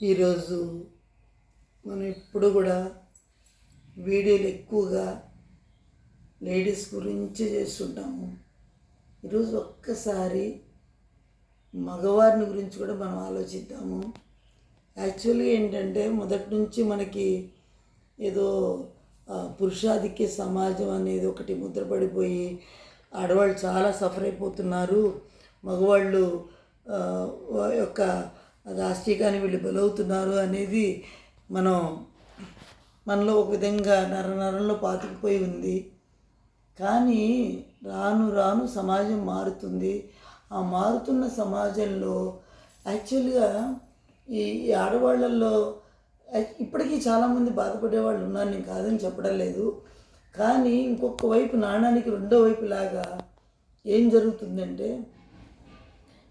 ఈరోజు మనం ఎప్పుడు కూడా వీడియోలు ఎక్కువగా లేడీస్ గురించి చేస్తుంటాము. ఈరోజు ఒక్కసారి మగవారిని గురించి కూడా మనం ఆలోచిద్దాము. యాక్చువల్గా ఏంటంటే మొదటి నుంచి మనకి ఏదో పురుషాధిక్య సమాజం అనేది ఒకటి ముద్రపడిపోయి ఆడవాళ్ళు చాలా సఫర్ అయిపోతున్నారు. మగవాళ్ళు యొక్క రాష్ట్రీయాన్ని వీళ్ళు బలవుతున్నారు అనేది మనం మనలో ఒక విధంగా నర నరంలో పాతుకుపోయి ఉంది. కానీ రాను రాను సమాజం మారుతుంది. ఆ మారుతున్న సమాజంలో యాక్చువల్గా ఈ ఆడవాళ్ళల్లో ఇప్పటికీ చాలామంది బాధపడే వాళ్ళు ఉన్నారు నేను కాదని చెప్పడం లేదు. కానీ ఇంకొక వైపు నాణానికి రెండో వైపు లాగా ఏం జరుగుతుందంటే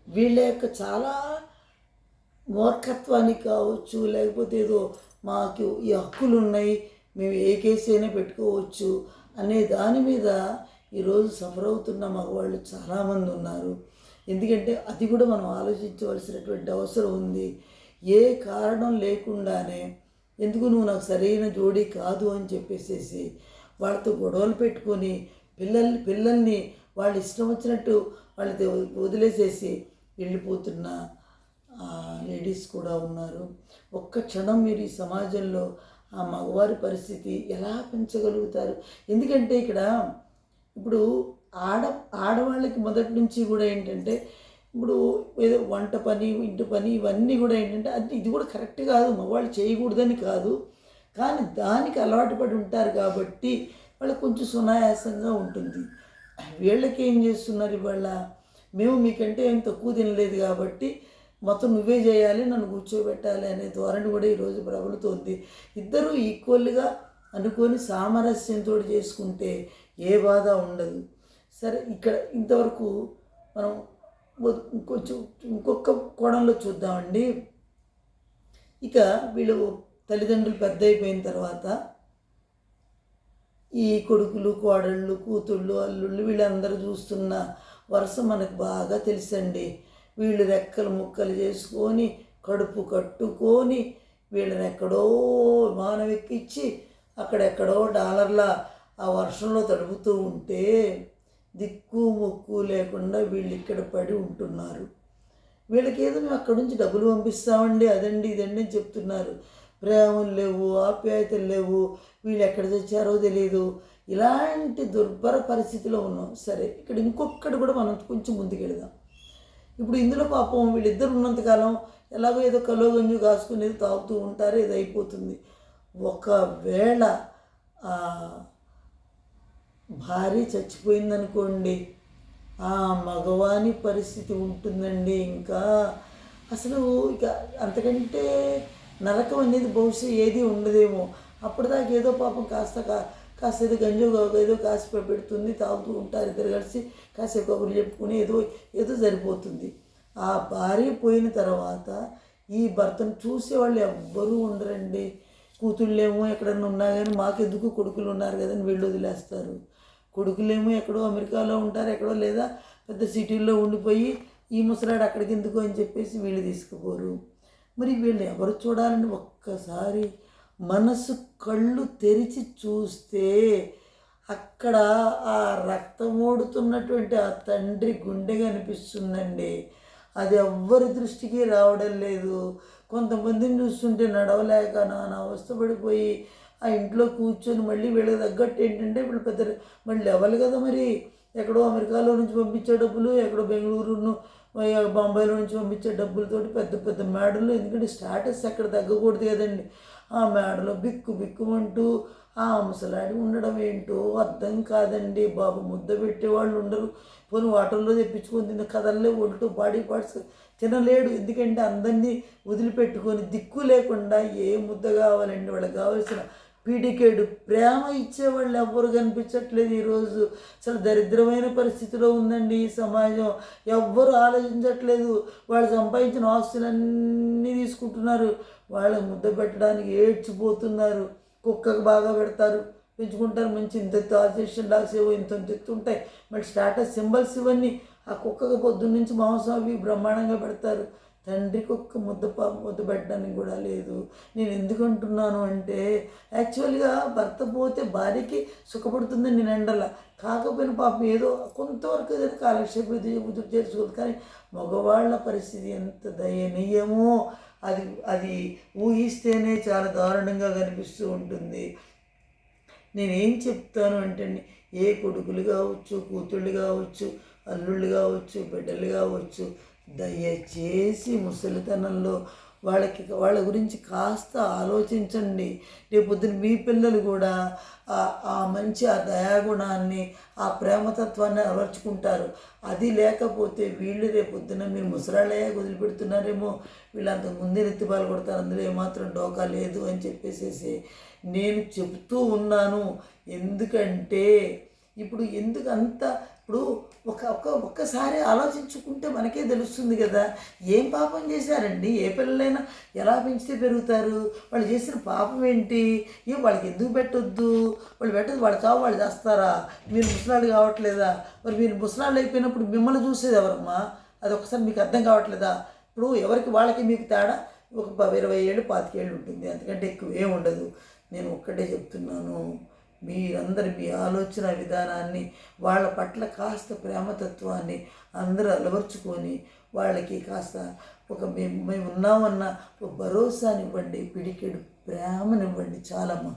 వీళ్ళ యొక్క చాలా మూర్ఖత్వానికి కావచ్చు లేకపోతే ఏదో మాకు ఈ హక్కులు ఉన్నాయి మేము ఏ కేసు అయినా పెట్టుకోవచ్చు అనే దాని మీద ఈరోజు సఫర్ అవుతున్న మగవాళ్ళు చాలామంది ఉన్నారు. ఎందుకంటే అది కూడా మనం ఆలోచించవలసినటువంటి అవసరం ఉంది. ఏ కారణం లేకుండానే ఎందుకు నువ్వు నాకు సరైన జోడీ కాదు అని చెప్పేసేసి వాళ్ళతో గొడవలు పెట్టుకొని పిల్లల్ని పిల్లల్ని వాళ్ళు ఇష్టం వచ్చినట్టు వాళ్ళతో వదిలేసేసి వెళ్ళిపోతున్నా. లేడీస్ కూడా ఉన్నారు. ఒక్క క్షణం మీరు ఈ సమాజంలో ఆ మగవారి పరిస్థితి ఎలా పెంచగలుగుతారు? ఎందుకంటే ఇక్కడ ఇప్పుడు ఆడ ఆడవాళ్ళకి మొదటి నుంచి కూడా ఏంటంటే ఇప్పుడు ఏదో వంట పని ఇంటి పని ఇవన్నీ కూడా ఏంటంటే అది ఇది కూడా కరెక్ట్ కాదు. మగవాళ్ళు చేయకూడదని కాదు. కానీ దానికి అలవాటు పడి ఉంటారు కాబట్టి వాళ్ళకి కొంచెం సునాయాసంగా ఉంటుంది. వీళ్ళకి ఏం చేస్తున్నారు ఇవాళ? మేము మీకంటే ఏం తక్కువ తినలేదు కాబట్టి మొత్తం నువ్వే చేయాలి నన్ను కూర్చోబెట్టాలి అనే ధోరణి కూడా ఈరోజు ప్రబలుతోంది ఇద్దరూ ఈక్వల్గా అనుకొని సామరస్యంతో చేసుకుంటే ఏ బాధ ఉండదు. సరే ఇక్కడ ఇంతవరకు మనం కొంచెం ఇంకొక కోణంలో చూద్దామండి. ఇక వీళ్ళు తల్లిదండ్రులు పెద్ద అయిపోయిన తర్వాత ఈ కొడుకులు కోడళ్ళు కూతుళ్ళు అల్లుళ్ళు వీళ్ళందరూ చూస్తున్న వరుస మనకు బాగా తెలుసండి. వీళ్ళు రెక్కలు ముక్కలు చేసుకొని కడుపు కట్టుకొని వీళ్ళని ఎక్కడో విమానం ఎక్కించి అక్కడెక్కడో డాలర్ల ఆ వర్షంలో తడుపుతూ ఉంటే దిక్కు ముక్కు లేకుండా వీళ్ళు ఇక్కడ పడి ఉంటున్నారు. వీళ్ళకి ఏదో మేము అక్కడి నుంచి డబ్బులు పంపిస్తామండి అదండి ఇదండి అని చెప్తున్నారు. ప్రేమలు లేవు ఆప్యాయతలు లేవు వీళ్ళు ఎక్కడ తెచ్చారో తెలియదు ఇలాంటి దుర్భర పరిస్థితిలో ఉన్నాం. సరే ఇక్కడ ఇంకొక్కటి కూడా మనం కొంచెం ముందుకెళ్దాం. ఇప్పుడు ఇందులో పాపం వీళ్ళిద్దరు ఉన్నంతకాలం ఎలాగో ఏదో కలో గంజు కాసుకునేది తాగుతూ ఉంటారు ఇది అయిపోతుంది. ఒకవేళ భార్య చచ్చిపోయిందనుకోండి ఆ మగవాని పరిస్థితి ఉంటుందండి ఇంకా. అసలు ఇక అంతకంటే నరకం అనేది బహుశా ఏది ఉండదేమో. అప్పటిదాకా ఏదో పాపం కాస్త కాసేది ఏదో గంజో ఏదో కాసి పెడుతుంది తాగుతూ ఉంటారు ఇద్దరు కలిసి. కాసేపు ఒకరు చెప్పుకుని ఏదో ఏదో సరిపోతుంది. ఆ భార్య పోయిన తర్వాత ఈ భర్తను చూసేవాళ్ళు ఎవ్వరూ ఉండరండి. కూతుళ్ళేమో ఎక్కడన్నా ఉన్నా కానీ మాకెందుకు కొడుకులు ఉన్నారు కదని వీళ్ళు వదిలేస్తారు. కొడుకులేమో ఎక్కడో అమెరికాలో ఉంటారు ఎక్కడో లేదా పెద్ద సిటీల్లో ఉండిపోయి ఈ ముసలాడు అక్కడికి ఎందుకు అని చెప్పేసి వీళ్ళు తీసుకుపోరు. మరి వీళ్ళు ఎవరు చూడాలని ఒక్కసారి మనసు కళ్ళు తెరిచి చూస్తే అక్కడ ఆ రక్తం ఓడుతున్నటువంటి ఆ తండ్రి గుండె కనిపిస్తుందండి. అది ఎవ్వరి దృష్టికి రావడం లేదు. కొంతమందిని చూస్తుంటే నడవలేక నానా అవస్థపడిపోయి ఆ ఇంట్లో కూర్చొని మళ్ళీ వీళ్ళకి తగ్గట్టు ఏంటంటే వీళ్ళు పెద్ద మళ్ళీ లేవాలి కదా మరి. ఎక్కడో అమెరికాలో నుంచి పంపించే డబ్బులు ఎక్కడో బెంగళూరును బొంబాయిలో నుంచి పంపించే డబ్బులతోటి పెద్ద పెద్ద మేడలు. ఎందుకంటే స్టాటస్ ఎక్కడ తగ్గకూడదు కదండి. ఆ మేడలో బిక్కు బిక్కుమంటూ ఆ ముసలాడి ఉండడం ఏంటో అర్థం కాదండి. బాబు ముద్ద పెట్టేవాళ్ళు ఉండరు. పోనీ వాటర్లో తెప్పించుకొని తిన్న కథల్లో ఒంటూ బాడీ పార్ట్స్ తినలేడు. ఎందుకంటే అందరినీ వదిలిపెట్టుకొని దిక్కు లేకుండా ఏ ముద్ద కావాలండి? వాళ్ళకి కావాల్సిన పీడికేడు ప్రేమ ఇచ్చేవాళ్ళు ఎవ్వరు కనిపించట్లేదు ఈరోజు. చాలా దరిద్రమైన పరిస్థితిలో ఉందండి ఈ సమాజం. ఎవ్వరు ఆలోచించట్లేదు. వాళ్ళు సంపాదించిన ఆస్తులన్నీ తీసుకుంటున్నారు. వాళ్ళ ముద్ద పెట్టడానికి ఏడ్చిపోతున్నారు. కుక్కకు బాగా పెడతారు. పెంచుకుంటారు. మంచి ఇంత ఆర్టిఫిషియల్ డాగ్స్ ఏవో ఇంత ఇంత ఎత్తు ఉంటాయి. మళ్ళీ స్టాటస్ సింబల్స్ ఇవన్నీ. ఆ కుక్కకు పొద్దున్న నుంచి మాంసం అవి బ్రహ్మాండంగా పెడతారు. తండ్రికి ఒక్క ముద్ద ముద్ద పెట్టడానికి కూడా లేదు. నేను ఎందుకు అంటున్నాను అంటే యాక్చువల్గా భర్త పోతే భార్యకి సుఖపడుతుందని నేను ఎండల కాకపోయినా పాపం ఏదో కొంతవరకు ఏదైనా కాలక్షేపం ఎదురు చేసుకోదు కానీ మగవాళ్ళ పరిస్థితి ఎంత దయనీయమో అది అది ఊహిస్తేనే చాలా దారుణంగా కనిపిస్తూ ఉంటుంది. నేనేం చెప్తాను అంటే ఏ కొడుకులు కావచ్చు కూతుళ్ళు కావచ్చు అల్లుళ్ళు కావచ్చు బిడ్డలు కావచ్చు దయచేసి ముసలితనంలో వాళ్ళకి వాళ్ళ గురించి కాస్త ఆలోచించండి. రేపొద్దున మీ పిల్లలు కూడా ఆ- మంచి ఆ దయాగుణాన్ని ఆ ప్రేమతత్వాన్ని అలవర్చుకుంటారు. అది లేకపోతే వీళ్ళు రేపొద్దున మీరు ముసలాళ్ళయ్యా వదిలిపెడుతున్నారేమో. వీళ్ళంత ముందే నెత్తిపాలు కొడతారు. అందులో ఏమాత్రం డోకా లేదు అని చెప్పేసేసి నేను చెప్తూ ఉన్నాను. ఎందుకంటే ఇప్పుడు ఎందుకు అంత ఇప్పుడు ఒక ఒక్క ఒక్కసారి ఆలోచించుకుంటే మనకే తెలుస్తుంది కదా ఏం పాపం చేశారండి? ఏ పిల్లలైనా ఎలా పెంచితే పెరుగుతారు? వాళ్ళు చేసిన పాపం ఏంటి? ఏ వాళ్ళకి ఎందుకు పెట్టొద్దు? వాళ్ళు పెట్టదు వాళ్ళు చావు వాళ్ళు చేస్తారా? మీరు ముసలాళ్ళు కావట్లేదా? మరి మీరు ముసలాళ్ళు అయిపోయినప్పుడు మిమ్మల్ని చూసేది ఎవరమ్మా? అది ఒకసారి మీకు అర్థం కావట్లేదా? ఇప్పుడు ఎవరికి వాళ్ళకి మీకు తేడా? ఒక ఇరవై ఏళ్ళు పాతికేళ్ళు ఉంటుంది. అందుకంటే ఎక్కువ ఏం ఉండదు. నేను ఒక్కటే చెప్తున్నాను. మీరందరి మీ ఆలోచన విధానాన్ని వాళ్ళ పట్ల కాస్త ప్రేమతత్వాన్ని అందరూ అలవర్చుకొని వాళ్ళకి కాస్త ఒక మేము మేము ఉన్నామన్న ఒక భరోసానివ్వండి పిడికెడు ప్రేమనివ్వండి చాలమ్మా